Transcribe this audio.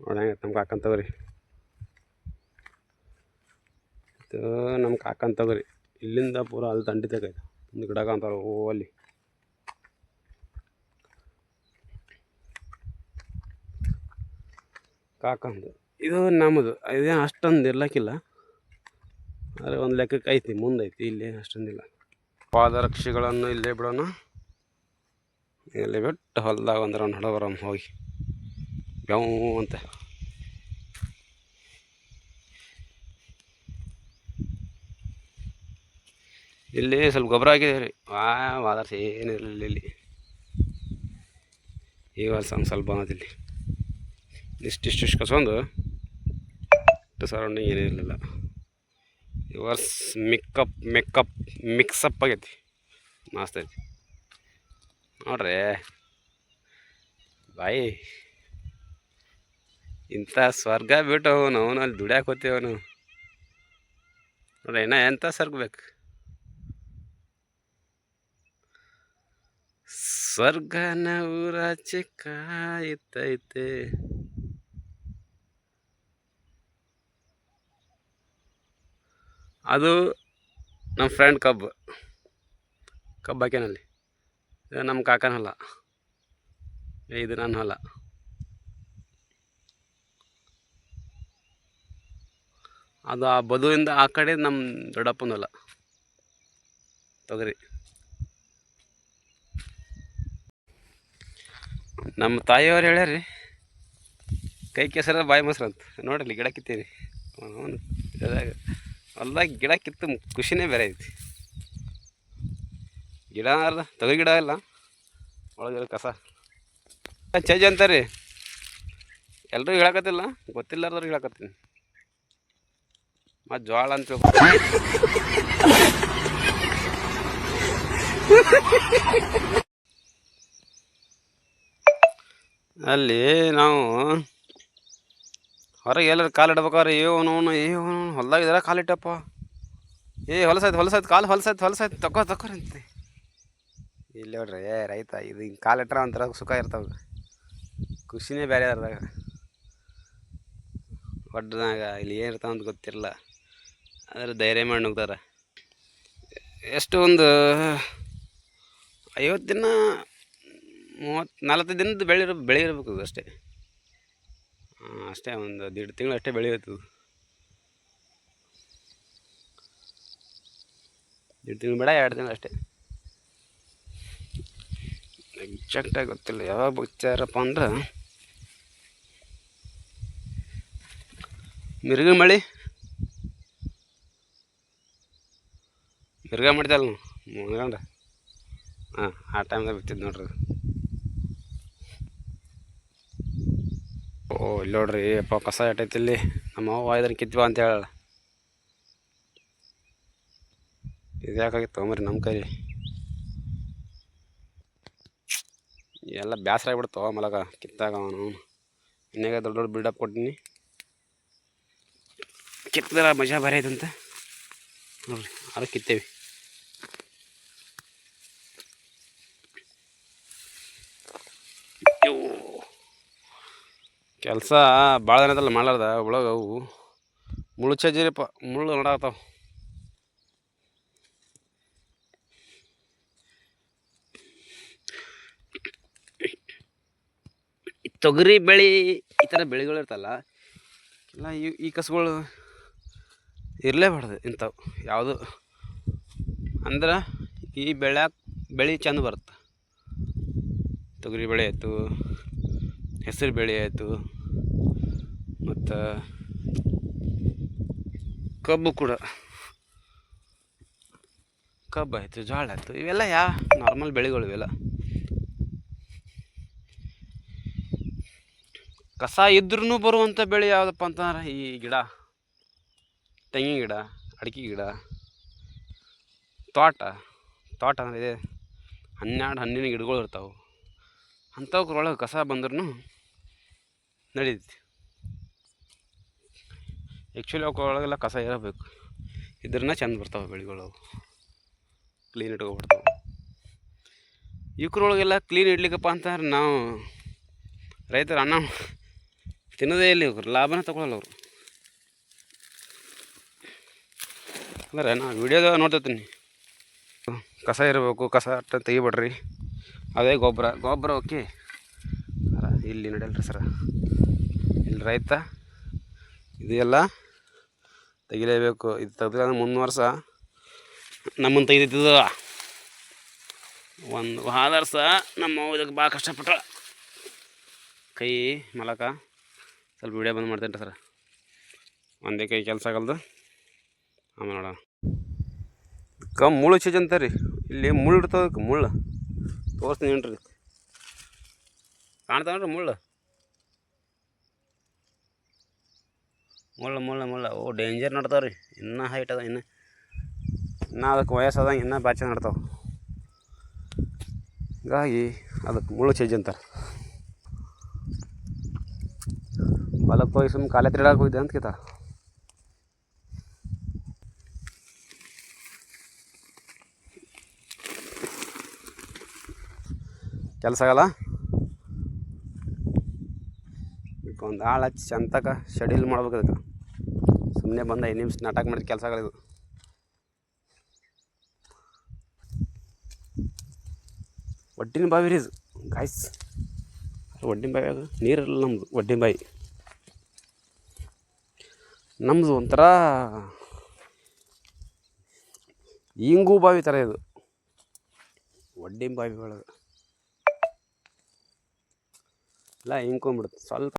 ನೋಡಂಗ ನಮ್ಮ ಕಾಕನ್ ಇದು ನಮ್ಮ ಕಾಕನ್ ತಗೋರಿ. ಇಲ್ಲಿಂದ ಪೂರ ಅಲ್ಲಿ ದಂಡಿ ತೆಗೈತೆ ಒಂದು ಗಿಡ ಕಾಂತಾರ ಓ, ಅಲ್ಲಿ. ಕಾಕಂದು. ಇದು ನಮ್ಮದು ಇದೇನು ಅಷ್ಟೊಂದು ಇರ್ಲಕ್ಕಿಲ್ಲ. ಆದರೆ ಒಂದು ಲೆಕ್ಕಕ್ಕೆ ಐತಿ ಮುಂದೈತಿ ಇಲ್ಲಿ ಅಷ್ಟೊಂದಿಲ್ಲ ಪಾದರಕ್ಷೆಗಳನ್ನು ಇಲ್ಲೇ ಬಿಡೋಣ. ಇಲ್ಲಿ ಬಿಟ್ಟು ಹೊಲ್ದಾಗ ಒಂದು ರೌಂಡ್ ಹೋಗಿ. ಬ್ಯಾವು ಅಂತ. ಇಲ್ಲಿ ಸ್ವಲ್ಪ ಗೊಬ್ಬರ ಹಾಕಿದೆ ರೀ ವಾ ವಾದರ್ಸಿ ಏನಿರಲಿಲ್ಲ ಇಲ್ಲಿ. ಈ ವರ್ಷ ಒಂದು ಸ್ವಲ್ಪ ಬಂದಿಲ್ಲಿ ಇಷ್ಟಿಷ್ಟು ಇಷ್ಟು ಕಸ್ಕೊಂಡು ಸರೌಂಡಿಂಗ್ ಏನೂ ಇರಲಿಲ್ಲ. ಈ ವರ್ಷ ಮಿಕ್ಕಪ್ ಮೆಕ್ಕಪ್ ಮಿಕ್ಸಪ್ ಆಗೈತಿ. ಮಸ್ತ್ ಐತಿ. ನೋಡ್ರಿ. ಬಾಯಿ. ಇಂಥ ಸ್ವರ್ಗ ಬಿಟ್ಟು ಅವನು ಅವನು ಅಲ್ಲಿ ದುಡ್ಯಾಕೆ ಹೋಗ್ತೀವನು ನೋಡ್ರಿ, ಇನ್ನ ಎಂಥ ಸ್ವರ್ಗ ಸ್ವರ್ಗನ ಊರಾಚೆ ಕಾಯುತ್ತೈತೆ. ಅದು ನಮ್ಮ ಫ್ರೆಂಡ್ ಕಬ್ಬು. ಕಬ್ಬು ಹಾಕ್ಯಾನಲ್ಲಿ. ಇದು ನಮ್ಮ ಕಾಕನ ಹೊಲ. ಇದು ನನ್ನ ಹೊಲ. ಅದು ಆ ಬದುವಿಂದ ಆ ಕಡೆ ನಮ್ಮ ದೊಡ್ಡಪ್ಪನ ಹೊಲ. ತೊಗರಿ. ನಮ್ಮ ತಾಯಿಯವ್ರು ಹೇಳ್ಯಾರಿ ಕೈ ಕೆಸರ ಬಾಯಿ ಮೊಸರು ಅಂತ. ನೋಡಲಿ ಗಿಡ ಕಿತ್ತೀರಿ. ಅವನು ಹೊಲ್ದಾಗ ಗಿಡ ಕಿತ್ತು ಖುಷಿನೇ ಬೇರೆ ಐತಿ. ಗಿಡ ಅರ್ಧ ತೊಗರಿ ಗಿಡ ಇಲ್ಲ. ಒಳಗೆ ಕಸ. ಚೇಜ್ ಅಂತಾರೆ ಎಲ್ಲರೂ ಹೇಳಕತ್ತಿಲ್ಲ. ಗೊತ್ತಿಲ್ಲಾರ್ದವ್ರು ಹೇಳಕತ್ತೀನಿ. ಮತ್ತು ಜೋಳ ಅಂತ ಅಲ್ಲಿ ನಾವು ಹೊರಗೆ ಎಲ್ಲರೂ ಕಾಲು ಇಡ್ಬೇಕಾದ್ರೆ, ಏ ಅವನು ಏ ಅವನು ಹೊಲ್ದಾಗ ಕಾಲು ಇಟ್ಟಪ್ಪ. ಏ ಹೊಲಸಾಯ್ತು ಹೊಲಸಾಯ್ತು ಕಾಲು ಹೊಲಸಾಯ್ತು ಹೊಲಸಾಯ್ತು ತಕ್ಕ ತಗೋರಿ ಅಂತೆ. ಇಲ್ಲಿ ನೋಡ್ರಿ, ಏ, ರೈತ, ಇದು ಹಿಂಗೆ ಕಾಲು ಇಟ್ರ ಒಂಥರ ಸುಖ ಇರ್ತಾವ. ಖುಷಿನೇ ಬೇರೆ ಅದ್ರಾಗ. ಒಡ್ಡನಾಗ ಇಲ್ಲಿ ಏನು ಇರ್ತಾವ ಅಂತ ಗೊತ್ತಿರಲ್ಲ. ಆದರೆ ಧೈರ್ಯ ಮಾಡಿ ನುಗ್ತಾರೆ ಎಷ್ಟು ಒಂದು ಐವತ್ತು ದಿನ ಮೂವತ್ತು ನಲ್ವತ್ತು ದಿನದ ಬೆಳೆ ಬೆಳೆ ಇರಬೇಕು ಅದು ಅಷ್ಟೇ. ಅಷ್ಟೇ ಒಂದು ದೀಡ್ ತಿಂಗಳು ಅಷ್ಟೇ ಬೆಳೆಯುತ್ತೆ ದೀಡ್ ತಿಂಗಳು ಬೇಡ, ಎರಡು ತಿಂಗಳು ಅಷ್ಟೇ. ಎಕ್ಸಾಕ್ಟಾಗಿ ಗೊತ್ತಿಲ್ಲ, ಯಾವಾಗ ಬಿಚ್ಚಾರಪ್ಪ ಅಂದ್ರೆ ಮಿರ್ಗ ಮಳೆ. ಮಿರ್ಗ ಮಾಡ್ತಲ್ಲ ನಾವು ಹಾಂ, ಆ ಟೈಮ್ದಾಗ ಬಿತ್ತಿದ್ದು ನೋಡ್ರಿ ಓ, ಇಲ್ಲಿ ನೋಡ್ರಿ, ಅಪ್ಪ, ಕಸ ಎಟ್ಟೈತಿ ಇಲ್ಲಿ. ನಮ್ಮ ಅವ್ವ ಇದನ್ನು ಕಿತ್ವ ಅಂತ ಹೇಳ ಇದು ಯಾಕಾಗಿತ್ತು ತೊಗೊಂಬರಿ ನಮ್ಮ ಕೈ ಎಲ್ಲ ಬೇಸರ ಆಗಿಬಿಡ್ತು ಮಲಗ, ಕಿತ್ತಾಗ ಅವನು. ಇನ್ನೇಗ ದೊಡ್ಡ ದೊಡ್ಡ ಬಿಲ್ಡಪ್ ಕೊಟ್ಟಿನಿ. ಕಿತ್ತಿದ್ರೆ ಮಜಾ ಬರೀ ಐತಂತ. ನೋಡ್ರಿ ಆರು ಕಿತ್ತೇವಿ. ಕೆಲಸ ಭಾಳ ದಿನದಲ್ಲ ಮಾಡಲಾರ್ದ ಒಳಗೆ ಅವು. ಮುಳ್ಳು ಚಜ್ಜಿರಿಪ್ಪ, ಮುಳ್ಳು ನೋಡಾಕ್ತಾವ ತೊಗರಿ ಬೆಳೆ ಈ ಥರ ಬೆಳೆಗಳು ಇರ್ತಲ್ಲ ಇಲ್ಲ ಈ ಈ ಕಸುಗಳು ಇರಲೇಬಾರ್ದು ಇಂಥವು ಯಾವುದು. ಅಂದ್ರೆ ಈ ಬೆಳ್ಯಾಕ ಬೆಳೆ ಚೆಂದ ಬರುತ್ತೆ. ತೊಗರಿ ಬೆಳೆ ಆಯಿತು ಹೆಸರು ಬೇಳೆ ಆಯಿತು. ಮತ್ತು ಕಬ್ಬು ಕೂಡ. ಕಬ್ಬು ಆಯಿತು, ಜೋಳ ಆಯಿತು, ಇವೆಲ್ಲ ಯಾ ನಾರ್ಮಲ್ ಬೆಳೆಗಳು ಇವೆಲ್ಲ. ಕಸ ಇದ್ರೂ ಬರುವಂಥ ಬೆಳೆ ಯಾವುದಪ್ಪ ಅಂತಂದ್ರೆ ಈ ಗಿಡ. ತೆಂಗಿನ ಗಿಡ, ಅಡಿಕೆ ಗಿಡ, ತೋಟ. ತೋಟ ಅಂದರೆ ಇದೆ ಹನ್ನೆರಡು ಹಣ್ಣಿನ ಗಿಡಗಳು ಇರ್ತಾವೆ. ಅಂಥವ್ರೊಳಗೆ ಕಸ ಬಂದ್ರೂ ನಡೀತಿ ಆ್ಯಕ್ಚುಲಿ ಅವ್ರೊಳಗೆಲ್ಲ ಕಸ ಇರಬೇಕು. ಇದ್ರನ್ನ ಚೆಂದ ಬರ್ತಾವೆ ಬೆಳೆಗಳು ಕ್ಲೀನ್ ಇಟ್ಕೊಬಿಡ್ತಾವೆ. ಇವ್ರೊಳಗೆಲ್ಲ ಕ್ಲೀನ್ ಇಡ್ಲಿಕ್ಕಪ್ಪ ಅಂತಂದ್ರೆ ನಾವು ರೈತರು ಅನ್ನ ತಿನ್ನೋದೇ ಇಲ್ಲಿ ಇವ್ರು, ಲಾಭನೇ ತಗೊಳ್ಳಲ್ಲ ಅವರು. ಅಂದ್ರೆ ನಾನು ವಿಡಿಯೋದಾಗ ನೋಡ್ತಿರ್ತೀನಿ. ಕಸ ಇರಬೇಕು, ಕಸ ಅಟ್ಟ ತೆಗಿಬೇಡ್ರಿ. ಅದೇ ಗೊಬ್ಬರ. ಗೊಬ್ಬರ ಓಕೆ. ಇಲ್ಲಿ ನಡೆಯಲ್ರಿ ಸರ. ಇಲ್ಲಿ ರೈತ, ಇದು ಎಲ್ಲ ತೆಗಿಲೇಬೇಕು. ಇದು ತೆಗೆದ್ರೆ ಮುಂದಿನ ವರ್ಷ ನಮ್ಮನ್ನು ತೆಗೆದಿದ್ದು ಒಂದು ವರ್ಷ ನಮ್ಮ ಇದಕ್ಕೆ ಭಾಳ ಕಷ್ಟಪಟ್ಟ ಕೈ ಮಲಕ. ಸ್ವಲ್ಪ ವಿಡಿಯೋ ಬಂದ್ ಮಾಡ್ತೇನೆ ಸರ್. ಒಂದೇ ಕೈ ಕೆಲಸ ಆಗಲ್ದು. ಆಮೇಲೆ ನೋಡೋಣ. ಕ ಮುಳ್ಳು ಚೀಜ್ ಅಂತಾರೆ ರೀ. ಇಲ್ಲಿ ಮುಳ್ಳು ಇರ್ತದಕ್ಕೆ ಮುಳ್ಳು. ತೋರಿಸ್ತೀನಿ ಏನ್ರಿ. ಕಾಣ್ತಾವ ನೋಡ್ರಿ ಮುಳ್ಳು? ಮುಳ್ಳು ಮುಳ್ಳು ಮುಳ್ಳು. ಓ ಡೇಂಜರ್ ನಡ್ತಾವ ರೀ. ಇನ್ನೂ ಹೈಟ್ ಅದ, ಇನ್ನು ಇನ್ನೂ ಅದಕ್ಕೆ ವಯಸ್ಸಾದಂಗೆ ಇನ್ನೂ ಬಾಚೆ ನಡ್ತಾವೆ. ಹೀಗಾಗಿ ಅದಕ್ಕೆ ಮುಳ್ಳು ಚೇಜ್ ಅಂತಾರೆ. ಹೊಲಕ್ಕೆ ಹೋಗಿ ಸುಮ್ಮನೆ ಕಾಲೇ ತಿರ್ಗಾಕೆ ಹೋಗಿದ್ದೆ ಅಂತ ಕೇಳ್ತಾರೆ. ಕೆಲಸ ಆಗಲ್ಲ? ಒಂದು ಆಳು ಹಚ್ಚಿ ಚಂತಕ ಶೆಡ್ಯೂಲ್ ಮಾಡ್ಬೇಕು ಅದಕ್ಕೆ ಸುಮ್ಮನೆ ಬಂದ ಐದು ನಿಮಿಷ ನಾಟಕ ಮಾಡಿದ ಕೆಲಸ ಇದು. ಒಡ್ಡಿನ ಬಾವಿ ರೀ ಇದು. ಗಾಯ್ಸ್ ಒಡ್ಡಿನ ಬಾವಿ ಅದು. ನೀರಿಲ್ಲ ನಮ್ಮದು ಒಡ್ಡಿನ ಬಾವಿ. ನಮ್ಮದು ಒಂಥರ ಇಂಗು ಬಾವಿ ಥರ ಇದು. ಒಡ್ಡಿನ ಬಾವಿ ಒಳಗೆ. ಎಲ್ಲ ಹಿಂಕೊಂಬಿಡುತ್ತೆ ಸ್ವಲ್ಪ